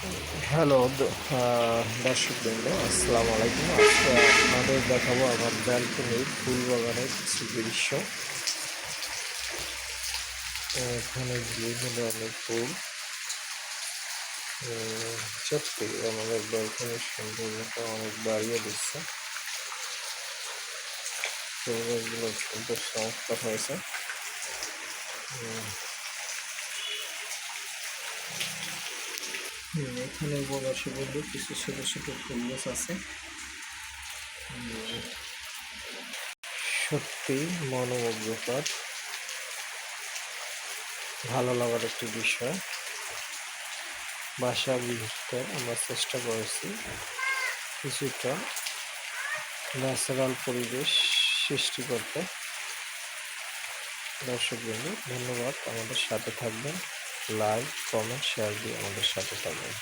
Hello দর্শক বৃন্দ আসসালামু আলাইকুম। আজকে আপনাদের দেখাবো আমার ব্যালকনির ফুল বাগানের কিছু দৃশ্য। এখানে বিভিন্ন ধরনের ফুল সত্যি আমাদের ব্যালকনির সৌন্দর্যটা অনেক বাড়িয়ে দিচ্ছে। ফুলগুলো সুন্দর হয়েছে। এখানে প্রবাসী বলব কিছু ছোট ছোট ফুল গাছ আছে। সত্যি মনোমুগ্ধকর। ভালো লাগার একটি বিষয়। বাসার ভিতর আমরা চেষ্টা করেছি কিছুটা ন্যাচারাল পরিবেশ সৃষ্টি করতে। দর্শক ধন্যবাদ। আমাদের সাথে থাকবেন। লাইক কমেন্ট শেয়ার দিয়ে আমাদের সাথে থাকবেন